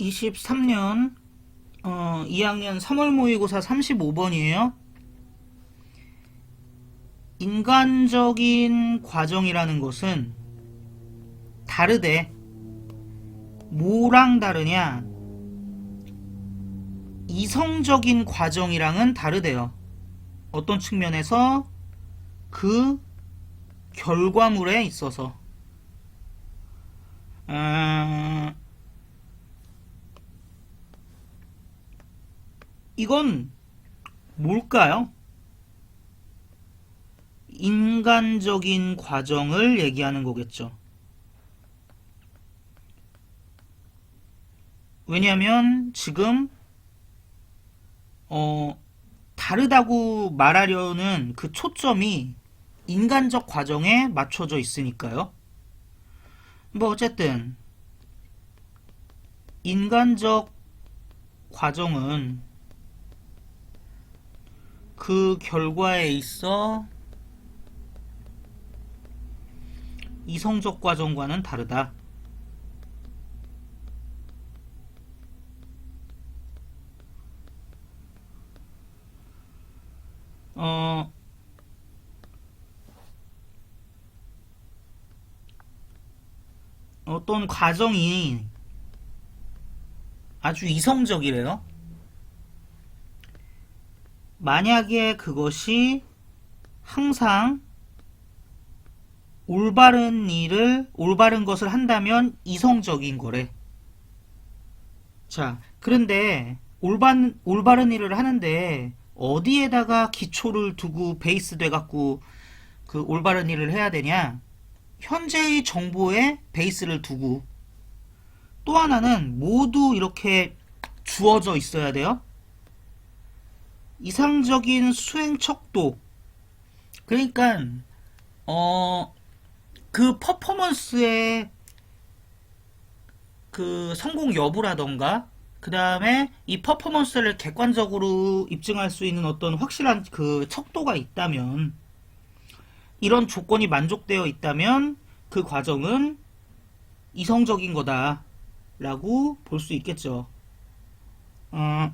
2023년 어, 2학년 3월 모의고사 35번이에요. 인간적인 과정이라는 것은 다르대. 뭐랑 다르냐? 이성적인 과정이랑은 다르대요. 어떤 측면에서 그 결과물에 있어서. 음, 이건 뭘까요? 인간적인 과정을 얘기하는 거겠죠. 왜냐하면 지금 어, 다르다고 말하려는 그 초점이 인간적 과정에 맞춰져 있으니까요. 뭐 어쨌든 인간적 과정은 그 결과에 있어 이성적 과정과는 다르다. 어, 어떤 과정이 아주 이성적이래요. 만약에 그것이 항상 올바른 일을, 올바른 것을 한다면 이성적인 거래. 자, 그런데 올바른, 올바른 일을 하는데 어디에다가 기초를 두고 베이스 돼 갖고 그 올바른 일을 해야 되냐? 현재의 정보에 베이스를 두고 또 하나는 모두 이렇게 주어져 있어야 돼요. 이상적인 수행 척도. 그러니까 어, 그 퍼포먼스의 그 성공 여부라던가 그 다음에 이 퍼포먼스를 객관적으로 입증할 수 있는 어떤 확실한 그 척도가 있다면 이런 조건이 만족되어 있다면 그 과정은 이성적인 거다 라고 볼 수 있겠죠. 어,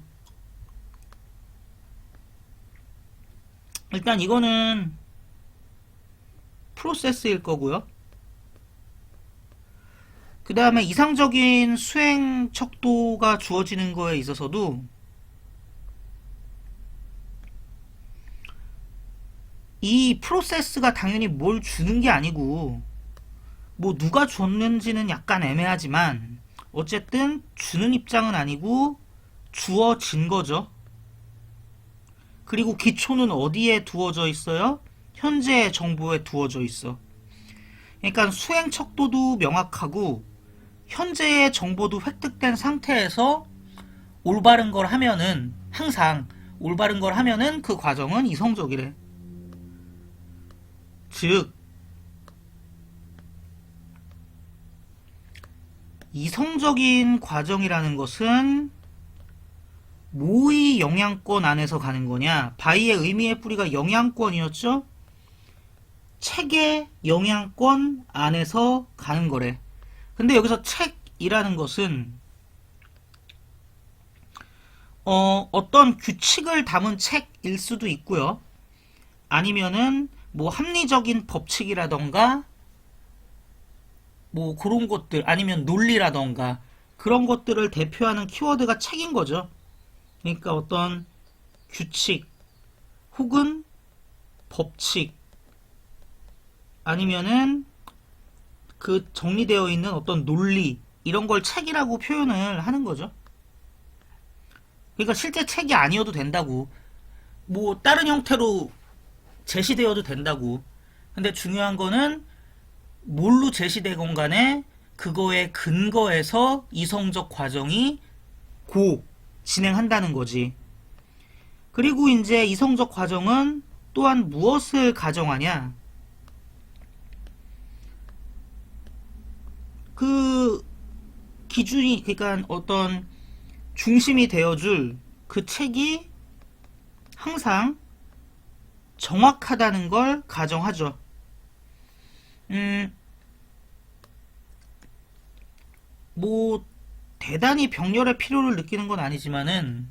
일단 이거는 프로세스일 거고요. 그 다음에 이상적인 수행 척도가 주어지는 거에 있어서도 이 프로세스가 당연히 뭘 주는 게 아니고 뭐 누가 줬는지는 약간 애매하지만 어쨌든 주는 입장은 아니고 주어진 거죠. 그리고 기초는 어디에 두어져 있어요? 현재 정보에 두어져 있어. 그러니까 수행 척도도 명확하고 현재의 정보도 획득된 상태에서 올바른 걸 하면은 항상 올바른 걸 하면은 그 과정은 이성적이래. 즉 이성적인 과정이라는 것은 모의 영향권 안에서 가는 거냐? 바이의 의미의 뿌리가 영향권이었죠? 책의 영향권 안에서 가는 거래. 근데 여기서 책이라는 것은 어, 어떤 규칙을 담은 책일 수도 있고요. 아니면은 뭐 합리적인 법칙이라던가 뭐 그런 것들 아니면 논리라던가 그런 것들을 대표하는 키워드가 책인 거죠. 그러니까 어떤 규칙 혹은 법칙 아니면은 그 정리되어 있는 어떤 논리 이런 걸 책이라고 표현을 하는 거죠. 그러니까 실제 책이 아니어도 된다고 뭐 다른 형태로 제시되어도 된다고 근데 중요한 거는 뭘로 제시되건 간에 그거에 근거해서 이성적 과정이 고 진행한다는 거지. 그리고 이제 이성적 과정은 또한 무엇을 가정하냐? 그 기준이 그러니까 어떤 중심이 되어줄 그 책이 항상 정확하다는 걸 가정하죠. 음, 뭐 대단히 병렬의 필요를 느끼는 건 아니지만은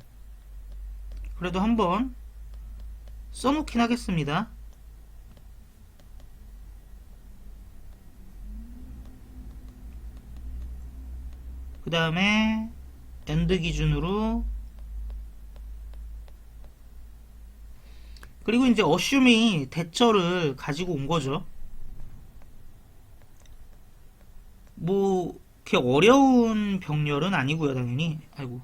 그래도 한번 써놓긴 하겠습니다. 그 다음에 엔드 기준으로 그리고 이제 어슘이 대처를 가지고 온 거죠. 뭐 그렇게 어려운 병렬은 아니고요, 당연히. 아이고.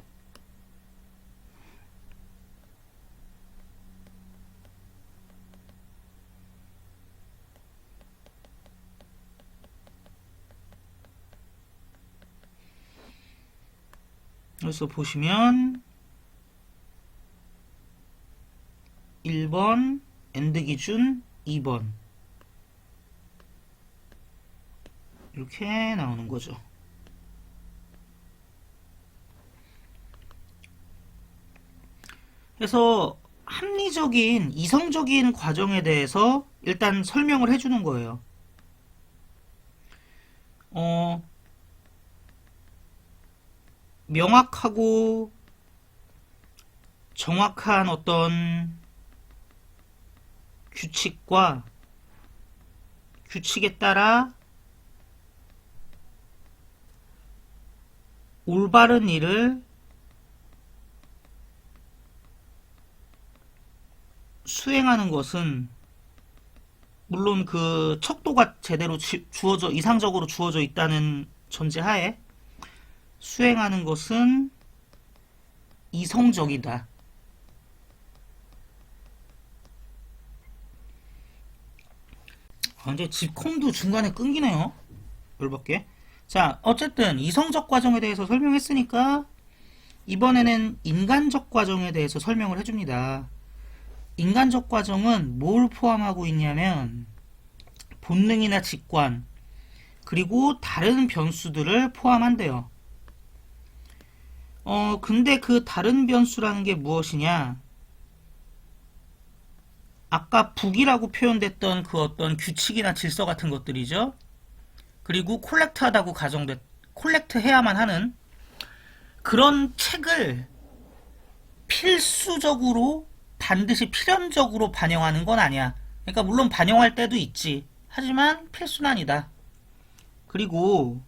그래서 보시면 1번 엔드 기준 2번 이렇게 나오는 거죠. 그래서 합리적인 이성적인 과정에 대해서 일단 설명을 해주는 거예요. 어, 명확하고 정확한 어떤 규칙과 규칙에 따라 올바른 일을 수행하는 것은 물론 그 척도가 제대로 지- 주어져 이상적으로 주어져 있다는 전제하에 수행하는 것은 이성적이다. 아, 근데 집콤도 중간에 끊기네요. 열받게. 자, 어쨌든 이성적 과정에 대해서 설명했으니까 이번에는 인간적 과정에 대해서 설명을 해줍니다. 인간적 과정은 뭘 포함하고 있냐면 본능이나 직관 그리고 다른 변수들을 포함한대요. 어, 근데 그 다른 변수라는 게 무엇이냐? 아까 북이라고 표현됐던 그 어떤 규칙이나 질서 같은 것들이죠. 그리고 콜렉트하다고 가정됐, 콜렉트 해야만 하는 그런 책을 필수적으로 반드시 필연적으로 반영하는 건 아니야. 그러니까 물론 반영할 때도 있지. 하지만 필수는 아니다. 그리고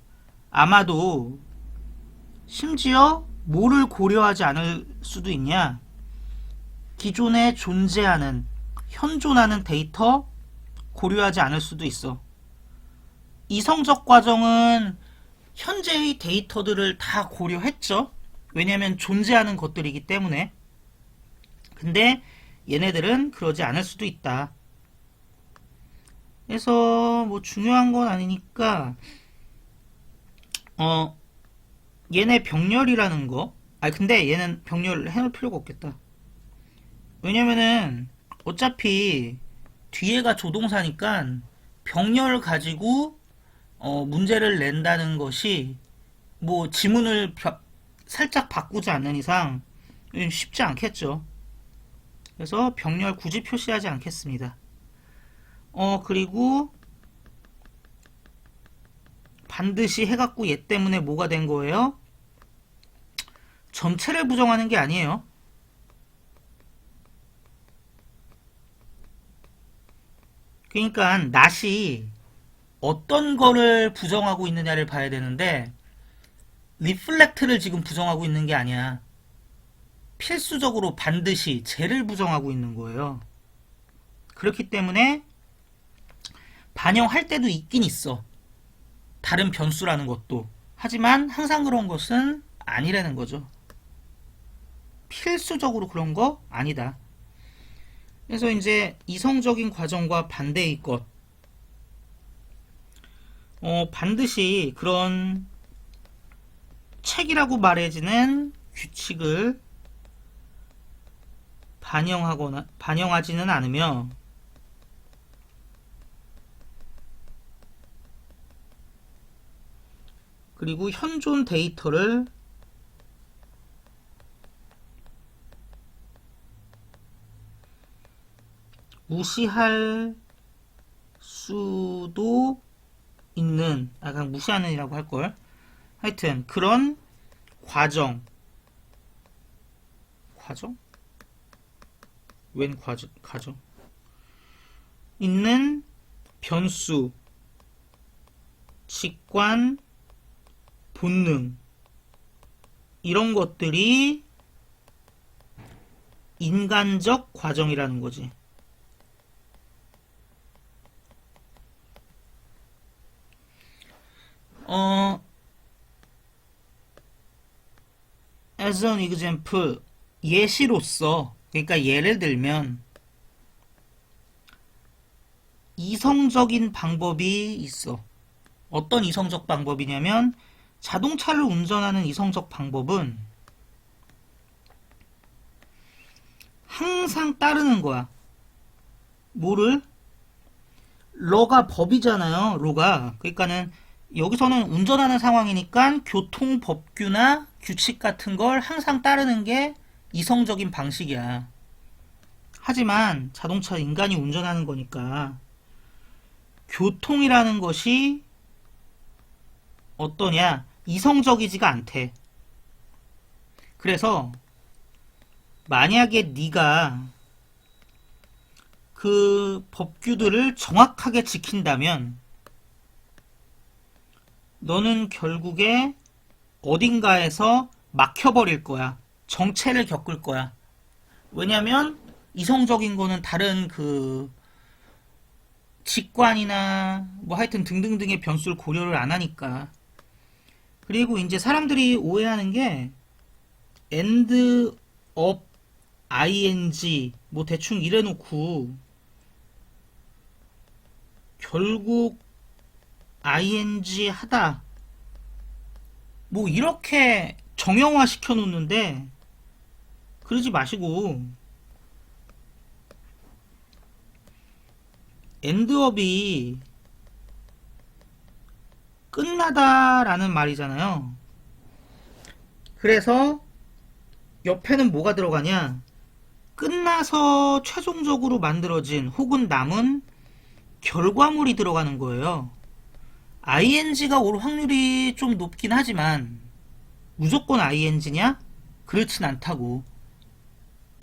아마도 심지어 뭐를 고려하지 않을 수도 있냐? 기존에 존재하는 현존하는 데이터 고려하지 않을 수도 있어. 이성적 과정은 현재의 데이터들을 다 고려했죠. 왜냐하면 존재하는 것들이기 때문에. 근데 얘네들은 그러지 않을 수도 있다. 그래서 뭐 중요한 건 아니니까 어 얘네 병렬이라는 거. 아 근데 얘는 병렬 해놓을 필요가 없겠다. 왜냐면은 어차피 뒤에가 조동사니까 병렬 가지고 어, 문제를 낸다는 것이 뭐 지문을 벼- 살짝 바꾸지 않는 이상 쉽지 않겠죠. 그래서 병렬 굳이 표시하지 않겠습니다. 어 그리고 반드시 해갖고 얘 때문에 뭐가 된 거예요? 전체를 부정하는 게 아니에요. 그러니까 낫이 어떤 거를 부정하고 있느냐를 봐야 되는데 리플렉트를 지금 부정하고 있는 게 아니야. 필수적으로 반드시 쟤를 부정하고 있는 거예요. 그렇기 때문에 반영할 때도 있긴 있어. 다른 변수라는 것도. 하지만 항상 그런 것은 아니라는 거죠. 필수적으로 그런 거 아니다. 그래서 이제 이성적인 과정과 반대의 것. 어, 반드시 그런 책이라고 말해지는 규칙을 반영하거나, 반영하지는 않으며, 그리고 현존 데이터를 무시할 수도 있는, 아, 그냥 무시하는이라고 할 걸. 하여튼, 그런 과정 과정? 웬 과정? 과정? 있는 변수, 직관, 본능 이런 것들이 인간적 과정이라는 거지. 어, as an example, 예시로서, 그러니까 예를 들면, 이성적인 방법이 있어. 어떤 이성적 방법이냐면, 자동차를 운전하는 이성적 방법은 항상 따르는 거야. 뭐를? 러가 법이잖아요. 로가. 그러니까는 여기서는 운전하는 상황이니까 교통 법규나 규칙 같은 걸 항상 따르는 게 이성적인 방식이야. 하지만 자동차 인간이 운전하는 거니까 교통이라는 것이 어떠냐? 이성적이지가 않대. 그래서 만약에 네가 그 법규들을 정확하게 지킨다면 너는 결국에 어딘가에서 막혀버릴 거야. 정체를 겪을 거야. 왜냐면 이성적인 거는 다른 그 직관이나 뭐 하여튼 등등등의 변수를 고려를 안 하니까. 그리고 이제 사람들이 오해하는 게 end of ing 뭐 대충 이래 놓고 결국 ing 하다 뭐 이렇게 정형화 시켜 놓는데 그러지 마시고 엔드업이 끝나다라는 말이잖아요. 그래서 옆에는 뭐가 들어가냐? 끝나서 최종적으로 만들어진 혹은 남은 결과물이 들어가는 거예요. ing가 올 확률이 좀 높긴 하지만 무조건 ing냐? 그렇진 않다고.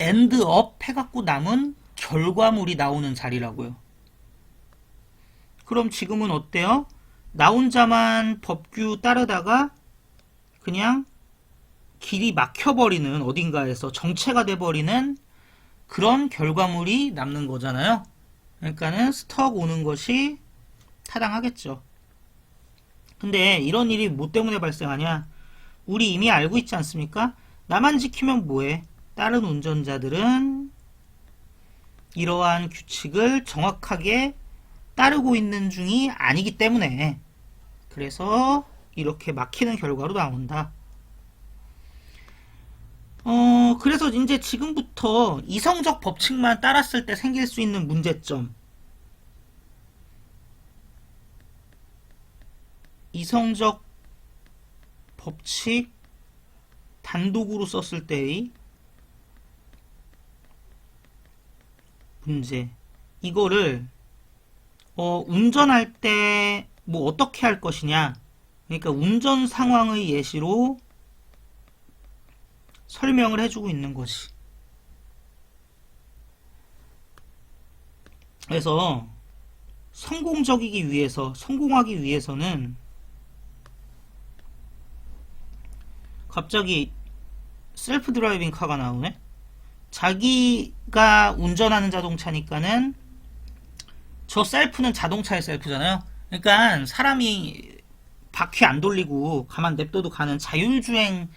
End up 해갖고 남은 결과물이 나오는 자리라고요. 그럼 지금은 어때요? 나 혼자만 법규 따르다가 그냥 길이 막혀버리는 어딘가에서 정체가 돼버리는 그런 결과물이 남는 거잖아요. 그러니까는 스톡 오는 것이 타당하겠죠. 근데 이런 일이 뭐 때문에 발생하냐? 우리 이미 알고 있지 않습니까? 나만 지키면 뭐해? 다른 운전자들은 이러한 규칙을 정확하게 따르고 있는 중이 아니기 때문에 그래서 이렇게 막히는 결과로 나온다. 어, 그래서 이제 지금부터 이성적 법칙만 따랐을 때 생길 수 있는 문제점. 이성적 법칙 단독으로 썼을 때의 문제. 이거를 어, 운전할 때 뭐 어떻게 할 것이냐. 그러니까 운전 상황의 예시로 설명을 해주고 있는 것이. 그래서 성공적이기 위해서, 성공하기 위해서는 갑자기 셀프 드라이빙 카가 나오네? 자기가 운전하는 자동차니까는 저 셀프는 자동차의 셀프잖아요. 그러니까 사람이 바퀴 안 돌리고 가만 냅둬도 가는 자율주행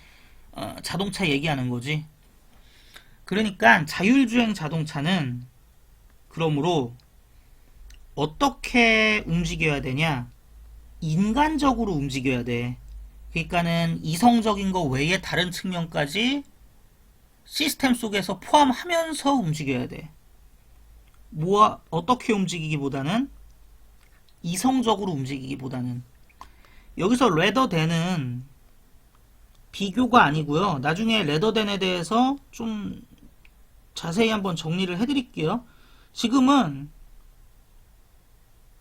어, 자동차 얘기하는 거지. 그러니까 자율주행 자동차는 그러므로 어떻게 움직여야 되냐? 인간적으로 움직여야 돼. 그러니까는 이성적인 거 외에 다른 측면까지 시스템 속에서 포함하면서 움직여야 돼. 뭐 어떻게 움직이기보다는 이성적으로 움직이기보다는 여기서 레더댄은 비교가 아니고요. 나중에 레더댄에 대해서 좀 자세히 한번 정리를 해드릴게요. 지금은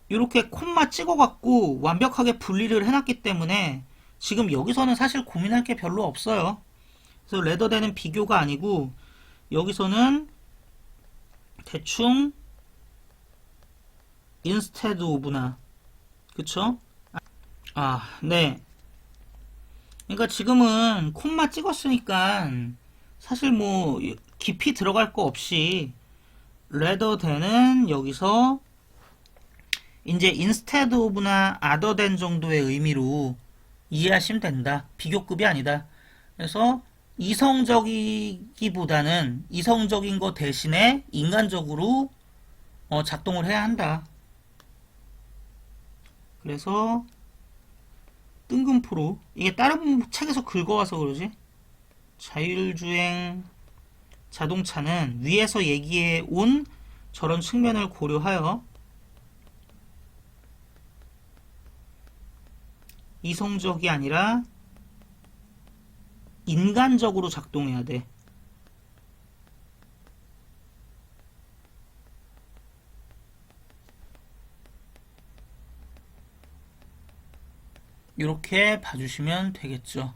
이렇게 콤마 찍어갖고 완벽하게 분리를 해놨기 때문에 지금 여기서는 사실 고민할 게 별로 없어요. 그래서 레더되는 비교가 아니고 여기서는 대충 instead of나 그쵸? 아, 네. 그러니까 지금은 콤마 찍었으니까 사실 뭐 깊이 들어갈 거 없이 rather than은 여기서 이제 instead of나 other than 정도의 의미로 이해하시면 된다. 비교급이 아니다. 그래서 이성적이기보다는 이성적인 거 대신에 인간적으로 어, 작동을 해야 한다. 그래서 뜬금포로 이게 다른 책에서 긁어와서 그러지 자율주행 자동차는 위에서 얘기해 온 저런 측면을 고려하여 이성적이 아니라 인간적으로 작동해야 돼. 이렇게 봐주시면 되겠죠.